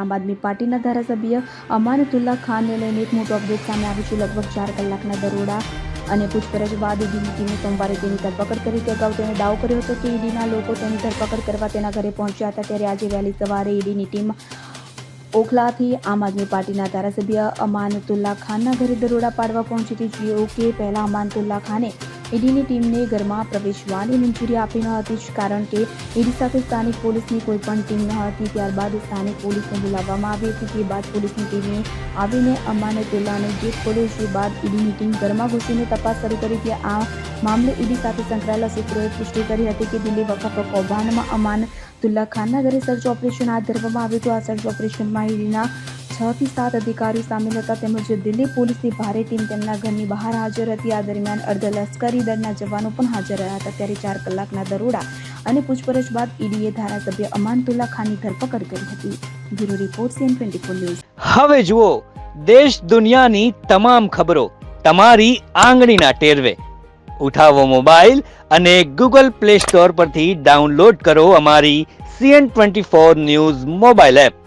આમ આદમી પાર્ટીના ધારાસભ્ય અમાનતુલ્લા ખાનને લઈને એક મોટો અપડેટ સામે આવ્યું છે. લગભગ ચાર કલાકના દરોડા અને પૂછપરછ બાદ ઈડીની ટીમે સોમવારે તેની ધરપકડ કરી હતી. અગાઉ તેણે દાવો કર્યો હતો કે ઈડીના લોકો તેની ધરપકડ કરવા તેના ઘરે પહોંચ્યા હતા ત્યારે આજે વહેલી સવારે ઈડીની ટીમ ઓખલાથી આમ આદમી પાર્ટીના ધારાસભ્ય અમાનતુલ્લા ખાનના ઘરે દરોડા પાડવા પહોંચી હતી. જેઓ કે પહેલા અમાનતુલ્લા ખાને ઈડીની ટીમને ઘરમાં પ્રવેશવાની મંજૂરી આપી ન હતી જ કારણ કે ઈડી સાથે સ્થાનિક પોલીસની કોઈ પણ ટીમ ન હતી. ત્યારબાદ સ્થાનિક પોલીસને બોલાવવામાં આવી હતી. તે બાદ પોલીસની ટીમે આવીને અમાનતુલ્લાને જે ખોલ્યો. જે બાદ ઈડીની ટીમ ઘરમાં ઘૂસીને તપાસ શરૂ કરી. હતી આ મામલે ઈડી સાથે સંકળાયેલા સૂત્રોએ પુષ્ટિ કરી હતી કે દિલ્હી વખત કૌભાંડમાં અમાનતુલ્લા ખાનના ઘરે સર્ચ ઓપરેશન હાથ ધરવામાં આવ્યું હતું. આ સર્ચ ઓપરેશનમાં ઈડીના છ થી સાત અધિકારીઓ સામેલ હતા. તેમજ દિલ્હી પોલીસની ભારે ટીમ તેમના ઘરની બહાર હાજર હતી. આ દરમિયાન અર્ધ લશ્કરી દળના જવાનો પણ હાજર રહ્યા હતા. ત્યારે ચાર કલાકના દરોડા અને પૂછપરછ બાદ ઈડીએ ધારાસભ્ય અમાનતુલ્લા ખાનની ધરપકડ કરી હતી. Bureau report, CN twenty news. હવે જુઓ, દેશ દુનિયાની તમામ ખબરો તમારી આંગળીના ટેરવે. ઉઠાવો મોબાઈલ અને ગૂગલ પ્લે સ્ટોર પરથી ડાઉનલોડ કરો અમારી CN twenty four news mobile app.